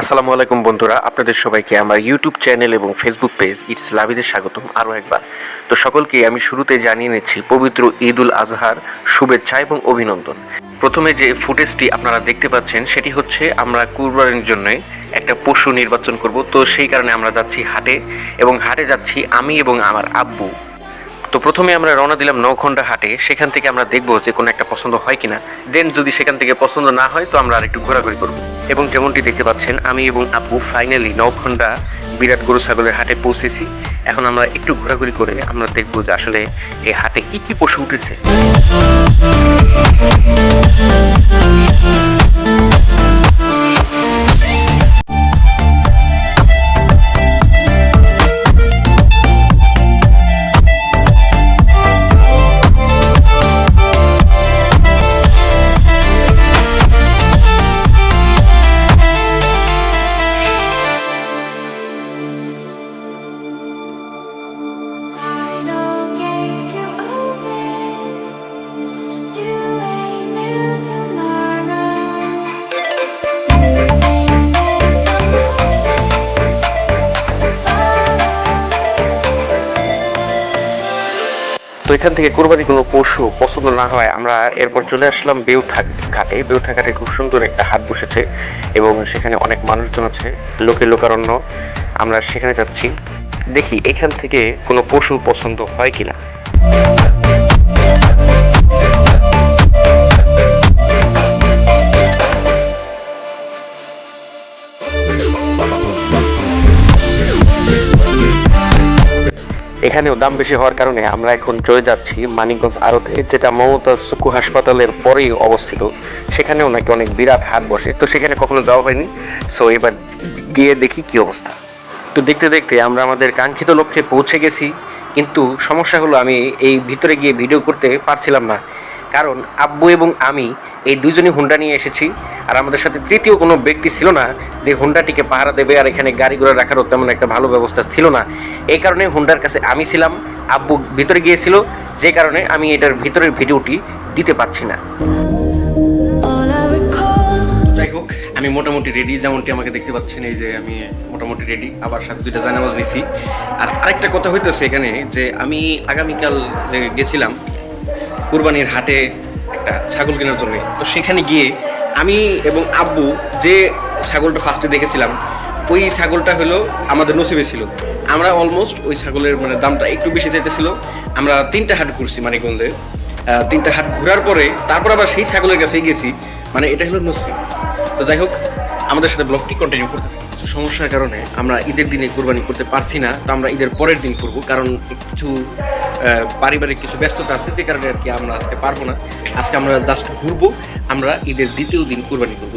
আসসালামু আলাইকুম বন্ধুরা, আপনাদের সবাইকে আমার ইউটিউব চ্যানেল এবং ফেসবুক পেজ ইটস লাভিদের স্বাগতম আরও একবার। তো সকলকে আমি শুরুতে জানিয়ে নিচ্ছি, পবিত্র ঈদ উল আজহার শুভেচ্ছা এবং অভিনন্দন। প্রথমে যে ফুটেজটি আপনারা দেখতে পাচ্ছেন, সেটি হচ্ছে আমরা কুরবানির জন্য একটা পশু নির্বাচন করব। তো সেই কারণে আমরা যাচ্ছি হাটে এবং হাটে যাচ্ছি আমি এবং আমার আব্বু। তো প্রথমে আমরা রওনা দিলাম নৌখণ্ডা হাটে, সেখান থেকে আমরা দেখব যে কোনো একটা পছন্দ হয় কিনা। দেন যদি সেখান থেকে পছন্দ না হয়, তো আমরা আর একটু ঘোরাঘুরি করব। এবং যেমনটি দেখতে পাচ্ছেন, আমি এবং আপু ফাইনালি নৌখণ্ডা বিরাট গরু ছাগলের হাটে পৌঁছেছি। এখন আমরা একটু ঘোরাঘুরি করে আমরা দেখব যে আসলে এই হাটে কি কি পশু উঠেছে। এখান থেকে কোরবানি কোনো পশু পছন্দ না হয়, আমরা এরপর চলে আসলাম বেউথা ঘাটে। বেউথা ঘাটে খুব সুন্দর একটা হাট বসেছে এবং সেখানে অনেক মানুষজন আছে, লোকে লোকারণ্য। আমরা সেখানে যাচ্ছি। দেখি, এখান থেকে কোনো পশু পছন্দ হয় কিনা। এখানেও দাম বেশি হওয়ার কারণে আমরা এখন চলে যাচ্ছি মানিকগঞ্জ আড়তে, যেটা মমতা সুকু হাসপাতালের পরেই অবস্থিত। সেখানেও নাকি অনেক বিরাট হাট বসে। তো সেখানে কখনো যাওয়া হয়নি। সো এবার গিয়ে দেখি কি অবস্থা। তো দেখতে দেখতে আমরা আমাদের কাঙ্ক্ষিত লক্ষ্যে পৌঁছে গেছি। কিন্তু সমস্যা হলো আমি এই ভিতরে গিয়ে ভিডিও করতে পারছিলাম না। কারণ আব্বু এবং আমি এই দুজনই হুন্ডা নিয়ে এসেছি। আর আমাদের সাথে তৃতীয় কোনো ব্যক্তি ছিল না যে হুন্ডাটিকে পাহারা দেবে আর এখানে গাড়ি ঘোড়া রাখারও তেমন একটা ভালো ব্যবস্থা ছিল না। এই কারণে হুন্ডার কাছে আমি ছিলাম আব্বু ভিতরে গিয়েছিল যে কারণে আমি এটার ভিতরের ভিডিওটি দিতে পারছি না. যাই হোক আমি মোটামুটি রেডি যেমনটি আমাকে দেখতে পাচ্ছেন এই যে আমি মোটামুটি রেডি আবার সাথে দুইটা জানামাজ নিছি। আর আরেকটা কথা হইতেছে এখানে যে আমি আগামীকাল যে গেছিলাম কুরবানির হাটে একটা ছাগল কেনার জন্য। তো সেখানে গিয়ে আমি এবং আব্বু যে ছাগলটা ফার্স্টে দেখেছিলাম ওই ছাগলটা হলো আমাদের নসিবে ছিল। আমরা অলমোস্ট ওই ছাগলের মানে দামটা একটু বেশি চাইতেছিল। আমরা তিনটা হাট ঘুরছি মানিকগঞ্জে। তিনটা হাট ঘোরার পরে তারপর আবার সেই ছাগলের কাছেই গেছি। মানে এটা হলো নসিব। তো যাই হোক আমাদের সাথে ব্লগটি কন্টিনিউ করতে। কিছু সমস্যার কারণে আমরা ঈদের দিনে কোরবানি করতে পারছি না তো আমরা ঈদের পরের দিন করব কারণ কিছু আহ, পারিবারিক কিছু ব্যস্ততা আছে, যে কারণে আর কি আমরা আজকে পারব না। আজকে আমরা জাস্ট ঘুরবো, আমরা ঈদের দ্বিতীয় দিন কোরবানি করব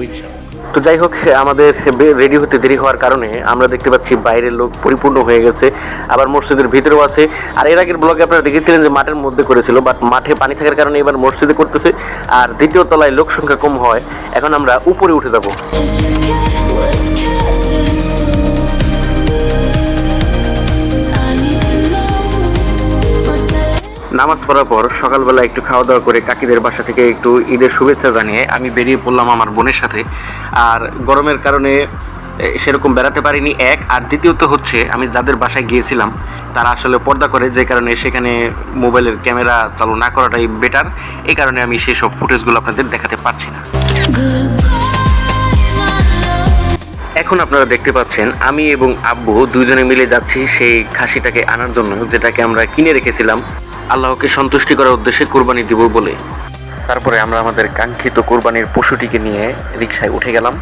তো যাই হোক, আমাদের রেডি হতে দেরি হওয়ার কারণে আমরা দেখতে পাচ্ছি বাইরের লোক পরিপূর্ণ হয়ে গেছে, আবার মসজিদের ভিতরেও আছে। আর এর আগের ব্লগে আপনারা দেখেছিলেন যে মাঠের মধ্যে করেছিল বাট মাঠে পানি থাকার কারণে এবার মসজিদে করতেছে, আর দ্বিতীয় তলায় লোক সংখ্যা কম হয়। এখন আমরা উপরে উঠে যাব। নামাজ পড়ার পর সকালবেলা একটু খাওয়া দাওয়া করে কাকিদের বাসা থেকে একটু ঈদের শুভেচ্ছা জানিয়ে আমি বেরিয়ে পড়লাম আমার বোনের সাথে। আর গরমের কারণে সেরকম বেড়াতে পারিনি, এক। আর দ্বিতীয়ত হচ্ছে, আমি যাদের বাসায় গিয়েছিলাম, তারা আসলে পর্দা করে, যে কারণে সেখানে মোবাইলের ক্যামেরা চালু না করাটাই বেটার এই কারণে আমি সেই সব ফুটেজগুলো আপনাদের দেখাতে পারছি না। এখন আপনারা দেখতে পাচ্ছেন, আমি এবং আব্বু দুজনে মিলে যাচ্ছি সেই খাসিটাকে আনার জন্য, যেটাকে আমরা কিনে রেখেছিলাম। আল্লাহকে সন্তুষ্টি করার উদ্দেশ্যে কোরবানি দিব বলে। তারপরে আমরা আমাদের কাঙ্ক্ষিত কোরবানির পশুটিকে নিয়ে রিক্সায় উঠে গেলাম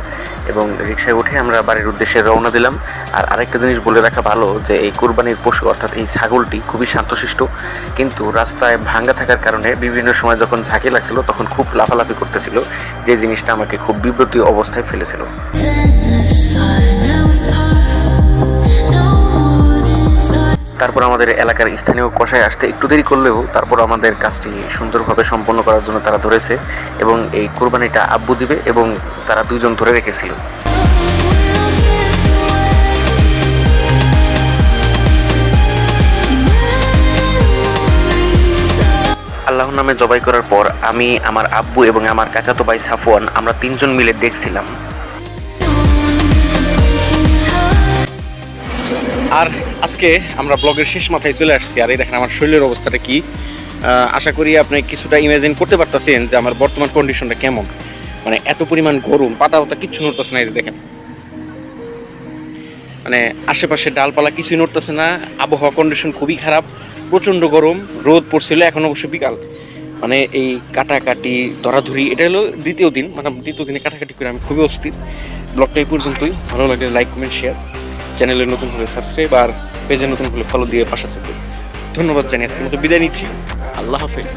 এবং রিক্সায় উঠে আমরা বাড়ির উদ্দেশ্যে রওনা দিলাম। আর আরেকটা জিনিস বলে রাখা ভালো যে এই কোরবানির পশু অর্থাৎ এই ছাগলটি খুবই শান্তশিষ্ট কিন্তু রাস্তায় ভাঙ্গা থাকার কারণে বিভিন্ন সময় যখন ঝাঁকি লাগছিল তখন খুব লাফালাফি করতেছিল, যে জিনিসটা আমাকে খুব বিব্রত অবস্থায় ফেলেছিল। তারপর আমাদের এলাকার স্থানীয় কষায় আসতে একটু দেরি করলেও তারপর আমাদের কাজটি সুন্দরভাবে সম্পন্ন করার জন্য তারা ধরেছে এবং এই কোরবানিটা আব্বু দিবে এবং তারা দুজন ধরে রেখেছিল। আল্লাহর নামে জবাই করার পর আমি, আমার আব্বু এবং আমার কাকাতো ভাই সাফওয়ান আমরা তিনজন মিলে দেখছিলাম। আর আজকে আমরা ব্লগের শেষ মাথায় চলে আসছি। আর এই দেখেন আমার শরীরের অবস্থাটা কি। আশা করি আপনি কিছুটা ইমাজিন করতে পারতেছেন যে আমার বর্তমান কন্ডিশনটা কেমন। মানে এত পরিমাণ গরম, পাতা পাতা কিচ্ছু নড়তেছে না এই দেখেন। মানে আশেপাশে ডালপালা কিছুই নড়তেছে না, আবহাওয়া কন্ডিশন খুবই খারাপ, প্রচণ্ড গরম, রোদ পড়ছিল, এখন অবশ্য বিকাল। মানে এই কাটাকাটি ধরাধরি এটা হলো দ্বিতীয় দিন মানে দ্বিতীয় দিনে কাটাকাটি করে আমি খুবই অস্থির। ব্লগটা এই পর্যন্তই, ভালো লাগে লাইক কমেন্ট শেয়ার চ্যানেলে নতুন হলে সাবস্ক্রাইব আর পেজে নতুন হলে ফলো দিয়ে পাশে থাকবে। ধন্যবাদ জানিয়ে আজকের মতো বিদায় নিচ্ছি। আল্লাহ হাফেজ।